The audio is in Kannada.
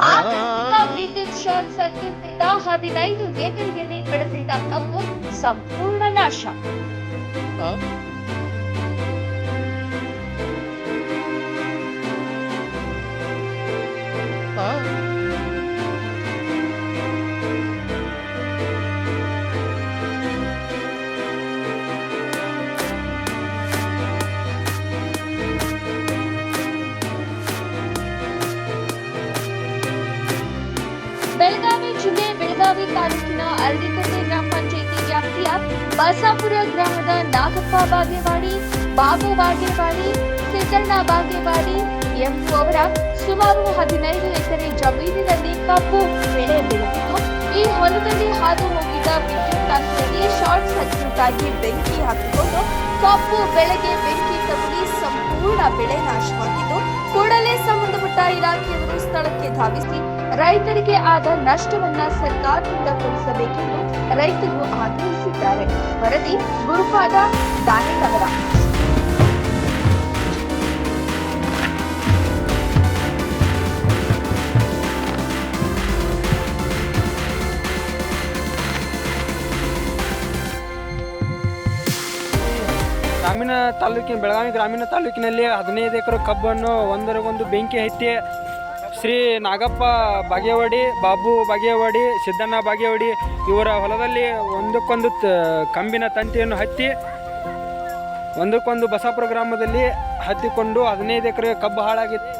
ಆಕಸ್ಮಿಕ ವಿದ್ಯುತ್ ಸರ್ಕ್ಯೂಟ್ನಿಂದ ಹದಿನೈದು ಎಕರೆಯಲ್ಲಿ ಬೆಳೆದಿದ್ದ ಸಂಪೂರ್ಣ ನಾಶ. ಬೆಳಗಾವಿ ಜಿಲ್ಲೆ ಬೆಳಗಾವಿ ತಾಲೂಕಿನ ಅರಳಿಕಟ್ಟೆ ಗ್ರಾಮ ಪಂಚಾಯಿತಿ ವ್ಯಾಪ್ತಿಯ ಬಸಾಪುರ ಗ್ರಾಮದ ನಾಗಪ್ಪ ಬಾಗೇವಾಡಿ, ಬಾಬು ಬಾಗೇವಾಡಿ, ಸಿದ್ದಣ್ಣ ಬಾಗೇವಾಡಿ ಎಂಬುವವರ ಸುಮಾರು ಹದಿನೈದು ಎಕರೆ ಜಮೀನಿನಲ್ಲಿ ಕಬ್ಬು ಬೆಳೆ ಬೆಳೆದಿದ್ದು, ಈ ಹೊಲದಲ್ಲಿ ಹಾದು ಹೋಗಿದ್ದ ವಿದ್ಯುತ್ ತಂತ್ರದಲ್ಲಿ ಶಾರ್ಟ್ ಸರ್ಕ್ಯೂಟ್ ಆಗಿ ಬೆಂಕಿ ಹಾಕಿಕೊಂಡು ಕಬ್ಬು ಬೆಳೆಗೆ ಬೆಂಕಿ ತಗುಲಿ ಸಂಪೂರ್ಣ ಬೆಳೆ ನಾಶವಾಗಿದ್ದು, ಕೂಡಲೇ ಸಂಬಂಧಪಟ್ಟ ಇಲಾಖೆಯವರು ಸ್ಥಳಕ್ಕೆ ಧಾವಿಸಿ ರೈತರಿಗೆ ಆದ ನಷ್ಟವನ್ನ ಸರ್ಕಾರದಿಂದ ಕೊಡಿಸಬೇಕೆಂದು ರೈತರು ಆಗ್ರಹಿಸಿದ್ದಾರೆ. ವರದಿ ಗುರುಪಾದ ದಾನಿನಗರ ಗ್ರಾಮೀಣ ತಾಲೂಕಿನ, ಬೆಳಗಾವಿ ಗ್ರಾಮೀಣ ತಾಲೂಕಿನಲ್ಲಿ ಹದಿನೈದು ಎಕರೆ ಕಬ್ಬನ್ನು ಒಂದರಗೊಂದು ಬೆಂಕಿ ಹತ್ತಿ ಶ್ರೀ ನಾಗಪ್ಪ ಬಾಗೇವಾಡಿ, ಬಾಬು ಬಾಗೇವಾಡಿ, ಸಿದ್ದಣ್ಣ ಬಾಗೇವಾಡಿ ಇವರ ಹೊಲದಲ್ಲಿ ಒಂದಕ್ಕೊಂದು ಕಂಬಿನ ತಂತಿಯನ್ನು ಹತ್ತಿ, ಒಂದಕ್ಕೊಂದು ಬಸಾಪುರ ಗ್ರಾಮದಲ್ಲಿ ಹತ್ತಿಕೊಂಡು ಹದಿನೈದು ಎಕರೆ ಕಬ್ಬು ಹಾಳಾಗಿದೆ